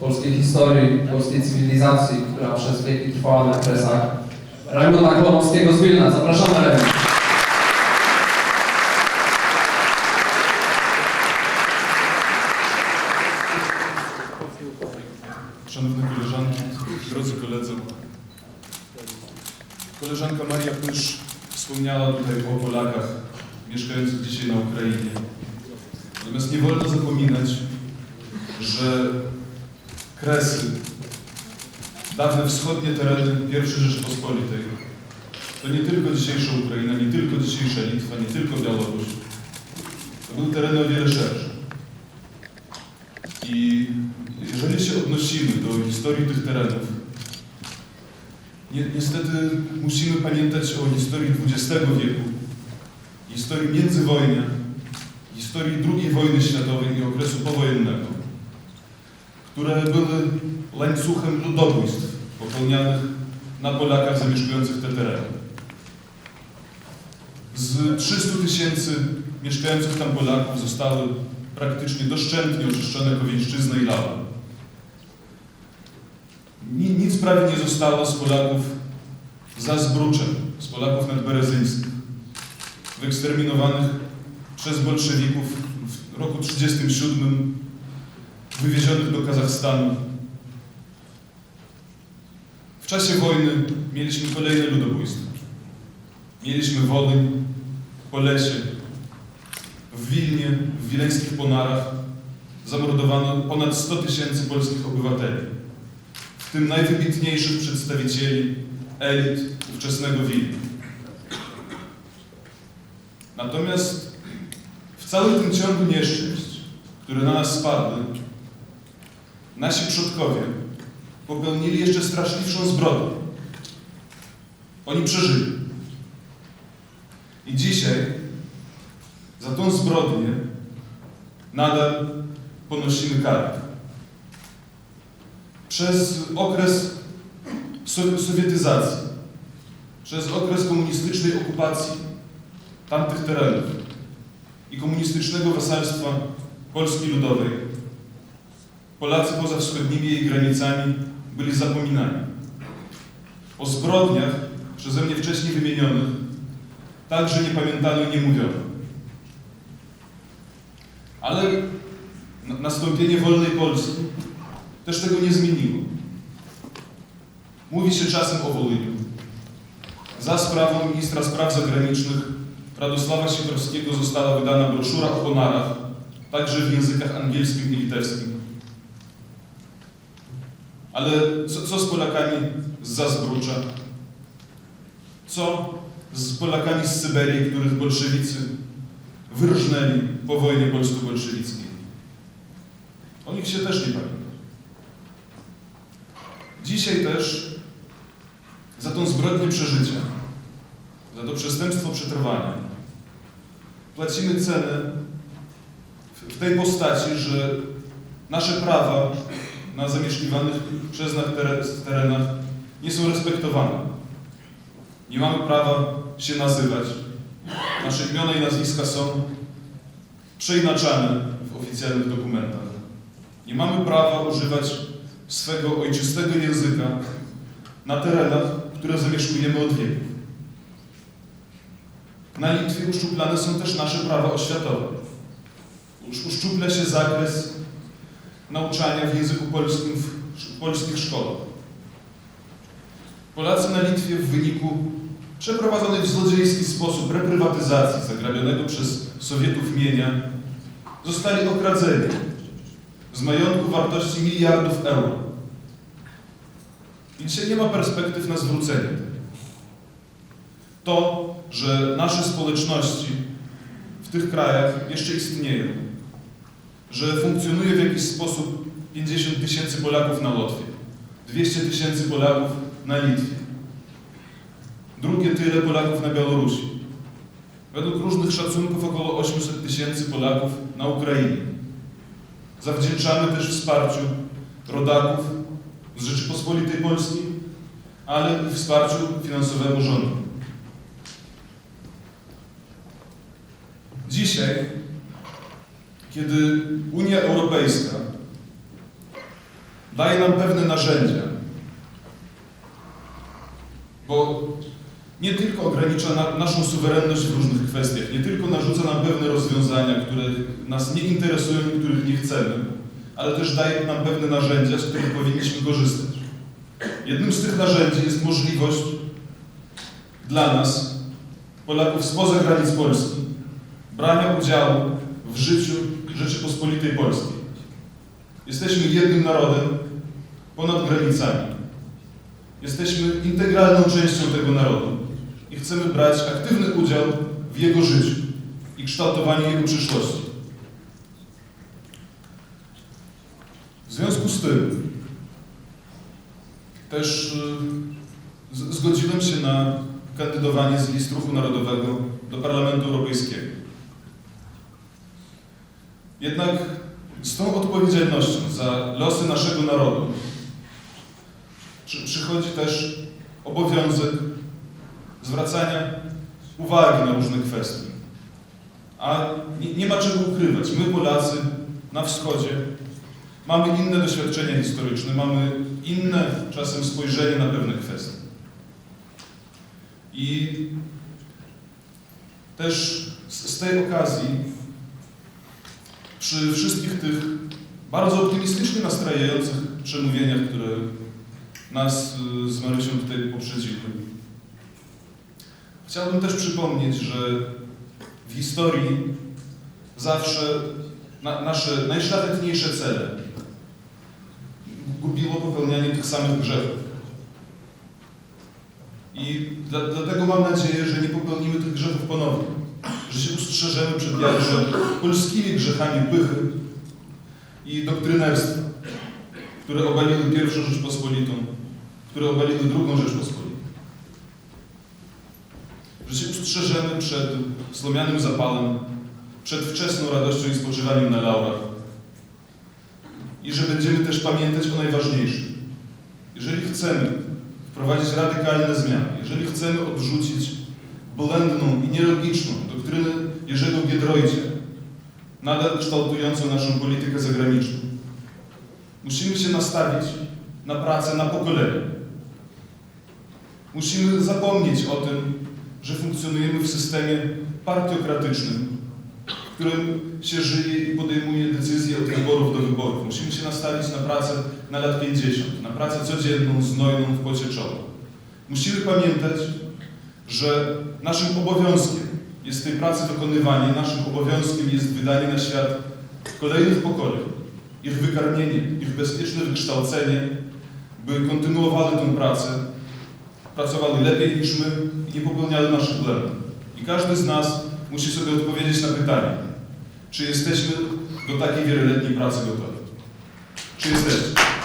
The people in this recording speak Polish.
polskiej historii, polskiej cywilizacji, która przez wieki trwała na kresach Rajmunda Klonowskiego z Wilna. Zapraszamy Raymond. Szanowne koleżanki, drodzy koledzy. Koleżanka Maria Pysz wspomniała tutaj o Polakach mieszkających dzisiaj na Ukrainie. Natomiast nie wolno zapominać, że Kresy, dawne wschodnie tereny I Rzeczypospolitej, to nie tylko dzisiejsza Ukraina, nie tylko dzisiejsza Litwa, nie tylko Białoruś. To były tereny o wiele szersze. I jeżeli się odnosimy do historii tych terenów, ni niestety musimy pamiętać o historii XX wieku, historii międzywojnia, historii II wojny światowej i okresu powojennego, które były łańcuchem ludobójstw popełnianych na Polakach zamieszkujących te tereny. Z 300 tysięcy mieszkających tam Polaków zostały praktycznie doszczętnie oczyszczone Kowieńszczyzna i Lawa. Ni- Nic prawie nie zostało z Polaków za Zbruczem, z Polaków nadberezyńskich, wyeksterminowanych przez bolszewików w roku 1937, wywiezionych do Kazachstanu. W czasie wojny mieliśmy kolejne ludobójstwa. Mieliśmy Wołyń, Polesie, w Wilnie, w wileńskich Ponarach zamordowano ponad 100 tysięcy polskich obywateli, w tym najwybitniejszych przedstawicieli elit ówczesnego Wilna. Natomiast w całym tym ciągu nieszczęść, które na nas spadły, nasi przodkowie popełnili jeszcze straszliwszą zbrodnię. Oni przeżyli. I dzisiaj za tą zbrodnię nadal ponosimy karę. Przez okres so- sowietyzacji, przez okres komunistycznej okupacji tamtych terenów i komunistycznego wasalstwa Polski Ludowej, Polacy poza wschodnimi jej granicami byli zapominani. O zbrodniach przeze mnie wcześniej wymienionych także nie pamiętano i nie mówiono. Ale na- nastąpienie wolnej Polski też tego nie zmieniło. Mówi się czasem o Wołyniu. Za sprawą ministra spraw zagranicznych Radosława Sikorskiego została wydana broszura o Ponarach, także w językach angielskim i litewskim. Ale co, co z Polakami z Zazbrucza? Co z Polakami z Syberii, których bolszewicy wyrżnęli po wojnie polsko-bolszewickiej? O nich się też nie pamięta. Dzisiaj też za tą zbrodnię przeżycia, za to przestępstwo przetrwania płacimy cenę w- tej postaci, że nasze prawa na zamieszkiwanych przez nas tere- terenach nie są respektowane. Nie mamy prawa się nazywać. Nasze imiona i nazwiska są przeinaczane w oficjalnych dokumentach. Nie mamy prawa używać swego ojczystego języka na terenach, które zamieszkujemy od wieków. Na Litwie uszczuplane są też nasze prawa oświatowe. Usz- Uszczupla się zakres nauczania w języku polskim w polskich szkołach. Polacy na Litwie w wyniku przeprowadzonej w złodziejski sposób reprywatyzacji zagrabionego przez Sowietów mienia zostali okradzeni z majątku wartości miliardów euro. I dzisiaj nie ma perspektyw na zwrócenie. To, że nasze społeczności w tych krajach jeszcze istnieją, że funkcjonuje w jakiś sposób 50 tysięcy Polaków na Łotwie, 200 tysięcy Polaków na Litwie, drugie tyle Polaków na Białorusi. Według różnych szacunków około 800 tysięcy Polaków na Ukrainie. Zawdzięczamy też wsparciu rodaków z Rzeczypospolitej Polskiej, ale i wsparciu finansowemu rządu. Dzisiaj, kiedy Unia Europejska daje nam pewne narzędzia, bo nie tylko ogranicza na, naszą suwerenność w różnych kwestiach, nie tylko narzuca nam pewne rozwiązania, które nas nie interesują i których nie chcemy, ale też daje nam pewne narzędzia, z których powinniśmy korzystać. Jednym z tych narzędzi jest możliwość dla nas, Polaków spoza granic Polski, brania udziału w życiu Rzeczypospolitej Polskiej. Jesteśmy jednym narodem ponad granicami. Jesteśmy integralną częścią tego narodu i chcemy brać aktywny udział w jego życiu i kształtowaniu jego przyszłości. W związku z tym też y, zgodziłem się na kandydowanie z list Ruchu Narodowego do Parlamentu Europejskiego. Jednak z tą odpowiedzialnością za losy naszego narodu przy, przychodzi też obowiązek zwracania uwagi na różne kwestie. A nie, nie ma czego ukrywać. My, Polacy na wschodzie, mamy inne doświadczenia historyczne, mamy inne czasem spojrzenie na pewne kwestie. I też z tej okazji przy wszystkich tych bardzo optymistycznie nastrajających przemówieniach, które nas y, z Marysią tutaj poprzedziły. Chciałbym też przypomnieć, że w historii zawsze na, nasze najszlachetniejsze cele gubiło popełnianie tych samych grzechów. I dla, dlatego mam nadzieję, że nie popełnimy tych grzechów ponownie, że się ustrzeżemy przed jakże polskimi grzechami pychy i doktrynerstwa, które obaliły pierwszą Rzeczpospolitą, które obaliły drugą Rzeczpospolitą. Że się ustrzeżemy przed slomianym zapalem, przed wczesną radością i spoczywaniem na laurach. I że będziemy też pamiętać o najważniejszym. Jeżeli chcemy wprowadzić radykalne zmiany, jeżeli chcemy odrzucić błędną i nielogiczną doktrynę Jerzego Biedroycia, nadal kształtującą naszą politykę zagraniczną, musimy się nastawić na pracę na pokolenie. Musimy zapomnieć o tym, że funkcjonujemy w systemie partiokratycznym, w którym się żyje i podejmuje decyzje od wyborów do wyborów. Musimy się nastawić na pracę na lat 50, na pracę codzienną, znojną w pocie czoła. Musimy pamiętać, że naszym obowiązkiem jest tej pracy wykonywanie, naszym obowiązkiem jest wydanie na świat kolejnych pokoleń, ich wykarmienie, ich bezpieczne wykształcenie, by kontynuowały tę pracę, pracowały lepiej niż my i nie popełniały naszych błędów. I każdy z nas musi sobie odpowiedzieć na pytanie, czy jesteśmy do takiej wieloletniej pracy gotowi. Czy jesteśmy?